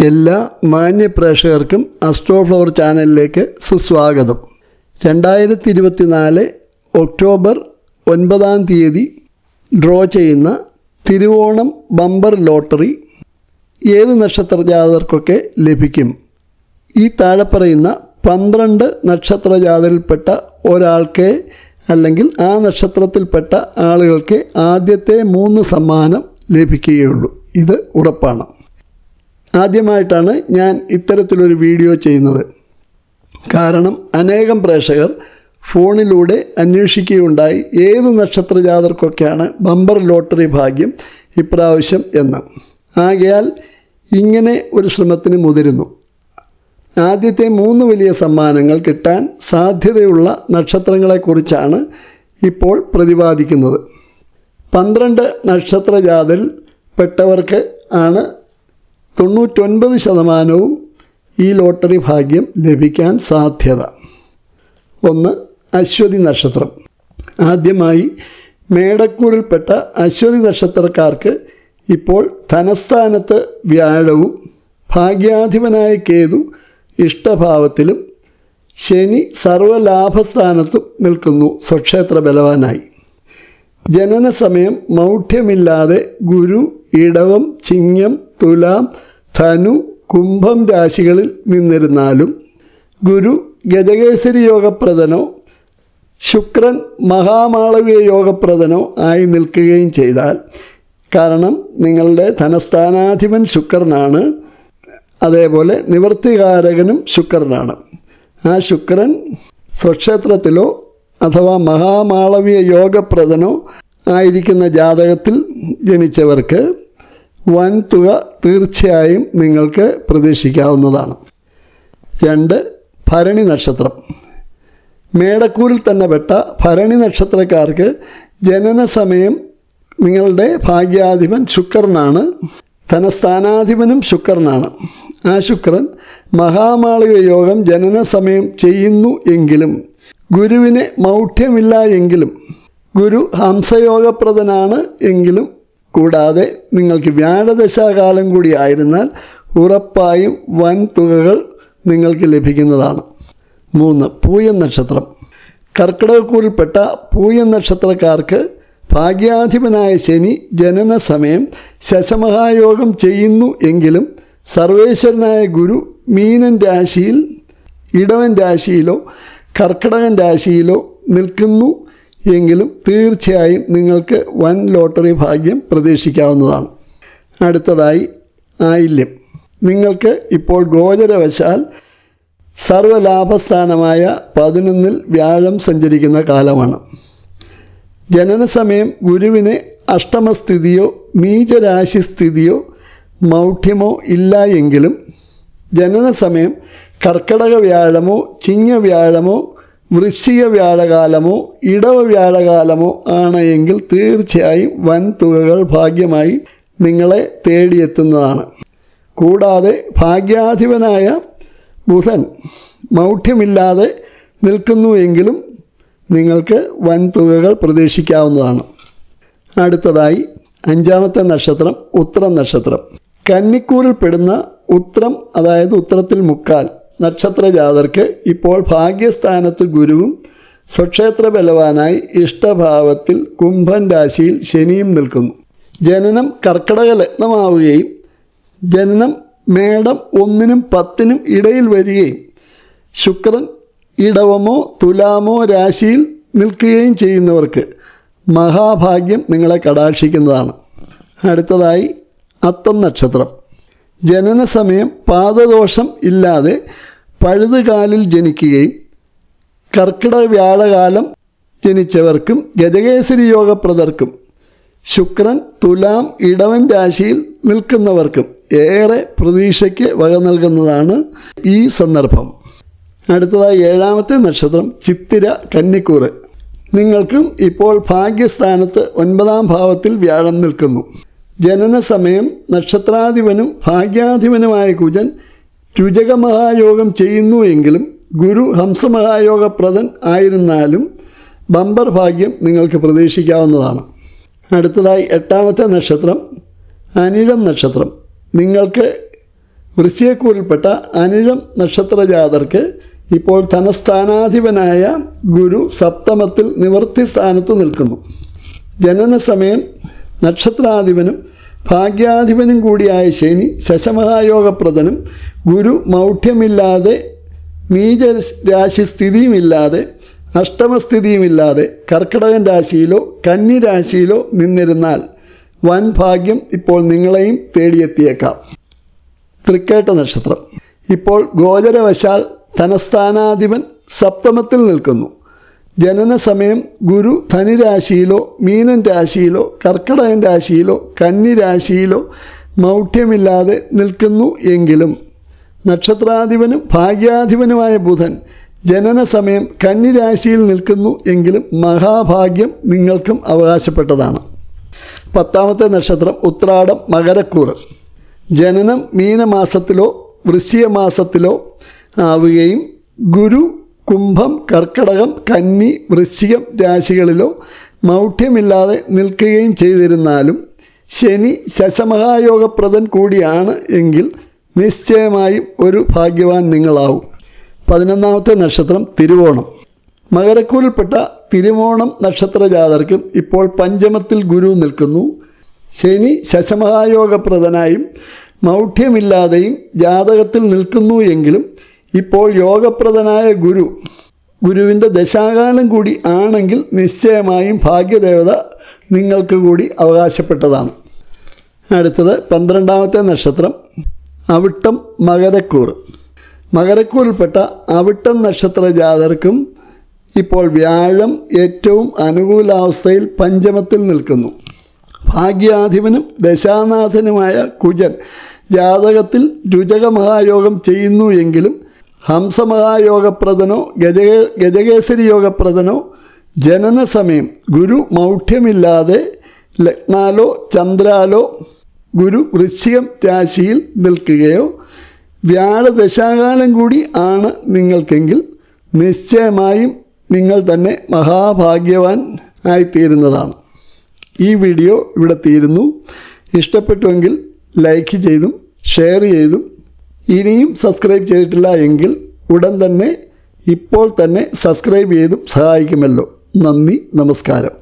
എല്ലാ മാന്യ പ്രേക്ഷകർക്കും അസ്ട്രോഫ്ലവർ ചാനലിലേക്ക് സുസ്വാഗതം. രണ്ടായിരത്തി ഇരുപത്തിനാല് ഒക്ടോബർ ഒൻപതാം തീയതി ഡ്രോ ചെയ്യുന്ന തിരുവോണം ബമ്പർ ലോട്ടറി ഏത് നക്ഷത്ര ജാതകർക്കൊക്കെ ലഭിക്കും? ഈ താഴെ പറയുന്ന പന്ത്രണ്ട് നക്ഷത്ര ജാതയിൽപ്പെട്ട ഒരാൾക്ക് അല്ലെങ്കിൽ ആ നക്ഷത്രത്തിൽപ്പെട്ട ആളുകൾക്ക് ആദ്യത്തെ മൂന്ന് സമ്മാനം ലഭിക്കുകയുള്ളൂ. ഇത് ഉറപ്പാണ്. ആദ്യമായിട്ടാണ് ഞാൻ ഇത്തരത്തിലൊരു വീഡിയോ ചെയ്യുന്നത്. കാരണം അനേകം പ്രേക്ഷകർ ഫോണിലൂടെ അന്വേഷിക്കുകയുണ്ടായി ഏത് നക്ഷത്ര ജാതർക്കൊക്കെയാണ് ബമ്പർ ലോട്ടറി ഭാഗ്യം ഇപ്രാവശ്യം എന്ന്. ആകയാൽ ഇങ്ങനെ ഒരു ശ്രമത്തിന് മുതിരുന്നു. ആദ്യത്തെ മൂന്ന് വലിയ സമ്മാനങ്ങൾ കിട്ടാൻ സാധ്യതയുള്ള നക്ഷത്രങ്ങളെക്കുറിച്ചാണ് ഇപ്പോൾ പ്രതിപാദിക്കുന്നത്. പന്ത്രണ്ട് നക്ഷത്ര ജാതിൽ പെട്ടവർക്ക് ആണ് തൊണ്ണൂറ്റൊൻപത് ശതമാനവും ഈ ലോട്ടറി ഭാഗ്യം ലഭിക്കാൻ സാധ്യത. ഒന്ന് അശ്വതി നക്ഷത്രം. ആദ്യമായി മേടക്കൂറിൽപ്പെട്ട അശ്വതി നക്ഷത്രക്കാർക്ക് ഇപ്പോൾ ധനസ്ഥാനത്ത് വ്യാഴവും ഭാഗ്യാധിപനായ കേതു ഇഷ്ടഭാവത്തിലും ശനി സർവലാഭസ്ഥാനത്തും നിൽക്കുന്നു സ്വക്ഷേത്ര ബലവാനായി. ജനന സമയം മൗഢ്യമില്ലാതെ ഗുരു ഇടവം ചിങ്ങം തുലാം ധനു കുംഭം രാശികളിൽ നിന്നിരുന്നാലും ഗുരു ഗജകേസരി യോഗപ്രദനോ ശുക്രൻ മഹാമാളവീയ യോഗപ്രദനോ ആയി നിൽക്കുകയും ചെയ്താൽ കാരണം നിങ്ങളുടെ ധനസ്ഥാനാധിപൻ ശുക്രനാണ്. അതേപോലെ നിവൃത്തികാരകനും ശുക്രനാണ്. ആ ശുക്രൻ സ്വക്ഷേത്രത്തിലോ അഥവാ മഹാമാളവീയ യോഗപ്രദനോ ആയിരിക്കുന്ന ജാതകത്തിൽ ജനിച്ചവർക്ക് വൻ തുക തീർച്ചയായും നിങ്ങൾക്ക് പ്രതീക്ഷിക്കാവുന്നതാണ്. രണ്ട് ഭരണി നക്ഷത്രം. മേടക്കൂരിൽ തന്നെ പെട്ട ഭരണി നക്ഷത്രക്കാർക്ക് ജനന സമയം നിങ്ങളുടെ ഭാഗ്യാധിപൻ ശുക്രനാണ് ധനസ്ഥാനാധിപനും ശുക്രനാണ്. ആ ശുക്രൻ മഹാമാളിക യോഗം ജനന സമയം ചെയ്യുന്നു എങ്കിലും ഗുരുവിന് മൗഢ്യമില്ല എങ്കിലും ഗുരു ഹംസയോഗപ്രദനാണ് എങ്കിലും കൂടാതെ നിങ്ങൾക്ക് വ്യാഴദശാകാലം കൂടി ആയിരുന്നാൽ ഉറപ്പായും വൻ തുകകൾ നിങ്ങൾക്ക് ലഭിക്കുന്നതാണ്. മൂന്ന് പൂയം നക്ഷത്രം. കർക്കിടകക്കൂറിൽപ്പെട്ട പൂയം നക്ഷത്രക്കാർക്ക് ഭാഗ്യാധിപനായ ശനി ജനന സമയം ശശമഹായോഗം ചെയ്യുന്നു എങ്കിലും സർവേശ്വരനായ ഗുരു മീനൻ രാശിയിൽ ഇടവൻ രാശിയിലോ കർക്കിടകൻ രാശിയിലോ നിൽക്കുന്നു എങ്കിലും തീർച്ചയായും നിങ്ങൾക്ക് വൻ ലോട്ടറി ഭാഗ്യം പ്രതീക്ഷിക്കാവുന്നതാണ്. അടുത്തതായി ആയില്യം. നിങ്ങൾക്ക് ഇപ്പോൾ ഗോചരവശാൽ സർവലാഭസ്ഥാനമായ പതിനൊന്നിൽ വ്യാഴം സഞ്ചരിക്കുന്ന കാലമാണ്. ജനനസമയം ഗുരുവിന് അഷ്ടമസ്ഥിതിയോ നീചരാശിസ്ഥിതിയോ മൗഢ്യമോ ഇല്ല എങ്കിലും ജനന സമയം കർക്കടക വ്യാഴമോ ചിങ്ങ വ്യാഴമോ വൃശ്ചിക വ്യാഴകാലമോ ഇടവ വ്യാഴകാലമോ ആണ് എങ്കിൽ തീർച്ചയായും വൻ തുകകൾ ഭാഗ്യമായി നിങ്ങളെ തേടിയെത്തുന്നതാണ്. കൂടാതെ ഭാഗ്യാധിപനായ ബുധൻ മൗഢ്യമില്ലാതെ നിൽക്കുന്നുവെങ്കിലും നിങ്ങൾക്ക് വൻ തുകകൾ പ്രതീക്ഷിക്കാവുന്നതാണ്. അടുത്തതായി അഞ്ചാമത്തെ നക്ഷത്രം ഉത്രം നക്ഷത്രം. കന്നിക്കൂറിൽ പെടുന്ന ഉത്രം അതായത് ഉത്രത്തിൽ മുക്കാൽ നക്ഷത്ര ജാതർക്ക് ഇപ്പോൾ ഭാഗ്യസ്ഥാനത്ത് ഗുരുവും സ്വക്ഷേത്ര ബലവാനായി ഇഷ്ടഭാവത്തിൽ കുംഭൻ രാശിയിൽ ശനിയും നിൽക്കുന്നു. ജനനം കർക്കടക ലഗ്നമാവുകയും ജനനം മേടം ഒന്നിനും പത്തിനും ഇടയിൽ വരികയും ശുക്രൻ ഇടവമോ തുലാമോ രാശിയിൽ നിൽക്കുകയും ചെയ്യുന്നവർക്ക് മഹാഭാഗ്യം നിങ്ങളെ കടാക്ഷിക്കുന്നതാണ്. അടുത്തതായി അത്തം നക്ഷത്രം. ജനന സമയം പാദദോഷം ഇല്ലാതെ പഴുതുകാലിൽ ജനിക്കുകയും കർക്കിടക വ്യാഴകാലം ജനിച്ചവർക്കും ഗജകേസരി യോഗപ്രദർക്കും. ശുക്രൻ തുലാം ഇടവൻ രാശിയിൽ നിൽക്കുന്നവർക്കും ഏറെ പ്രതീക്ഷയ്ക്ക് വക നൽകുന്നതാണ് ഈ സന്ദർഭം. അടുത്തതായി ഏഴാമത്തെ നക്ഷത്രം ചിത്തിര കന്നിക്കൂറ്. നിങ്ങൾക്കും ഇപ്പോൾ ഭാഗ്യസ്ഥാനത്ത് ഒൻപതാം ഭാവത്തിൽ വ്യാഴം നിൽക്കുന്നു. ജനന സമയം നക്ഷത്രാധിപനും ഭാഗ്യാധിപനുമായ കുജൻ രുചകമഹായോഗം ചെയ്യുന്നു എങ്കിലും ഗുരു ഹംസമഹായോഗപ്രദൻ ആയിരുന്നാലും ബമ്പർ ഭാഗ്യം നിങ്ങൾക്ക് പ്രതീക്ഷിക്കാവുന്നതാണ്. അടുത്തതായി എട്ടാമത്തെ നക്ഷത്രം അനിഴം നക്ഷത്രം. നിങ്ങൾക്ക് വൃശ്ചികക്കൂറിൽപ്പെട്ട അനിഴം നക്ഷത്ര ജാതർക്ക് ഇപ്പോൾ ധനസ്ഥാനാധിപനായ ഗുരു സപ്തമത്തിൽ നിവർത്തി സ്ഥാനത്ത് നിൽക്കുന്നു. ജനന സമയം നക്ഷത്രാധിപനും ഭാഗ്യാധിപനും കൂടിയായ ശനി ശശമഹായോഗപ്രദനും ഗുരു മൗഢ്യമില്ലാതെ നീച രാശി സ്ഥിതിയുമില്ലാതെ അഷ്ടമസ്ഥിതിയുമില്ലാതെ കർക്കിടകൻ രാശിയിലോ കന്നി രാശിയിലോ നിന്നിരുന്നാൽ വൻ ഭാഗ്യം ഇപ്പോൾ നിങ്ങളെയും തേടിയെത്തിയേക്കാം. തൃക്കേട്ട നക്ഷത്രം. ഇപ്പോൾ ഗോചരവശാൽ ധനസ്ഥാനാധിപൻ സപ്തമത്തിൽ നിൽക്കുന്നു. ജനന സമയം ഗുരു ധനുരാശിയിലോ മീനൻ രാശിയിലോ കർക്കിടകൻ രാശിയിലോ കന്നി രാശിയിലോ മൗഢ്യമില്ലാതെ നിൽക്കുന്നു എങ്കിലും. നക്ഷത്രാധിപനും ഭാഗ്യാധിപനുമായ ബുധൻ ജനന സമയം കന്നി രാശിയിൽ നിൽക്കുന്നു എങ്കിലും മഹാഭാഗ്യം നിങ്ങൾക്കും അവകാശപ്പെട്ടതാണ്. പത്താമത്തെ നക്ഷത്രം ഉത്രാടം മകരക്കൂറ്. ജനനം മീനമാസത്തിലോ വൃശ്ചിക മാസത്തിലോ ആവുകയും ഗുരു കുംഭം കർക്കടകം കന്നി വൃശ്ചികം രാശികളിലോ മൗഢ്യമില്ലാതെ നിൽക്കുകയും ചെയ്തിരുന്നാലും ശനി ശശമഹായോഗപ്രദൻ കൂടിയാണ് എങ്കിൽ നിശ്ചയമായും ഒരു ഭാഗ്യവാൻ നിങ്ങളാവും. പതിനൊന്നാമത്തെ നക്ഷത്രം തിരുവോണം. മകരക്കൂരിൽപ്പെട്ട തിരുവോണം നക്ഷത്ര ജാതർക്കും ഇപ്പോൾ പഞ്ചമത്തിൽ ഗുരു നിൽക്കുന്നു. ശനി ശശമഹായോഗപ്രദനായും മൗഢ്യമില്ലാതെയും ജാതകത്തിൽ നിൽക്കുന്നു എങ്കിലും ഇപ്പോൾ യോഗപ്രദനായ ഗുരു ഗുരുവിന്റെ ദശാകാലം കൂടി ആണെങ്കിൽ നിശ്ചയമായും ഭാഗ്യദേവത നിങ്ങൾക്ക് കൂടി അവകാശപ്പെട്ടതാണ്. അടുത്തത് പന്ത്രണ്ടാമത്തെ നക്ഷത്രം അവിട്ടം മകരക്കൂർ. മകരക്കൂറിൽപ്പെട്ട അവിട്ടം നക്ഷത്ര ജാതർക്കും ഇപ്പോൾ വ്യാഴം ഏറ്റവും അനുകൂലാവസ്ഥയിൽ പഞ്ചമത്തിൽ നിൽക്കുന്നു. ഭാഗ്യാധിപനും ദശാനാഥനുമായ കുജൻ ജാതകത്തിൽ രുചകമഹായോഗം ചെയ്യുന്നു എങ്കിലും ഹംസമഹായോഗപ്രദനോ ഗജ ഗജകേസരി യോഗപ്രദനോ ജനന സമയം ഗുരു മൗഢ്യമില്ലാതെ ലഗ്നാലോ ചന്ദ്രാലോ ഗുരു വൃശ്ചികം രാശിയിൽ നിൽക്കുകയോ വ്യാഴദശാകാലം കൂടി ആണ് നിങ്ങൾക്കെങ്കിൽ നിശ്ചയമായും നിങ്ങൾ തന്നെ മഹാഭാഗ്യവാൻ ആയിത്തീരുന്നതാണ്. ഈ വീഡിയോ ഇവിടെ തീരുന്നു. ഇഷ്ടപ്പെട്ടുവെങ്കിൽ ലൈക്ക് ചെയ്തും ഷെയർ ചെയ്തും ഇനിയും സബ്സ്ക്രൈബ് ചെയ്തിട്ടില്ല എങ്കിൽ ഉടൻ തന്നെ ഇപ്പോൾ തന്നെ സബ്സ്ക്രൈബ് ചെയ്തും സഹായിക്കുമല്ലോ. നന്ദി നമസ്കാരം.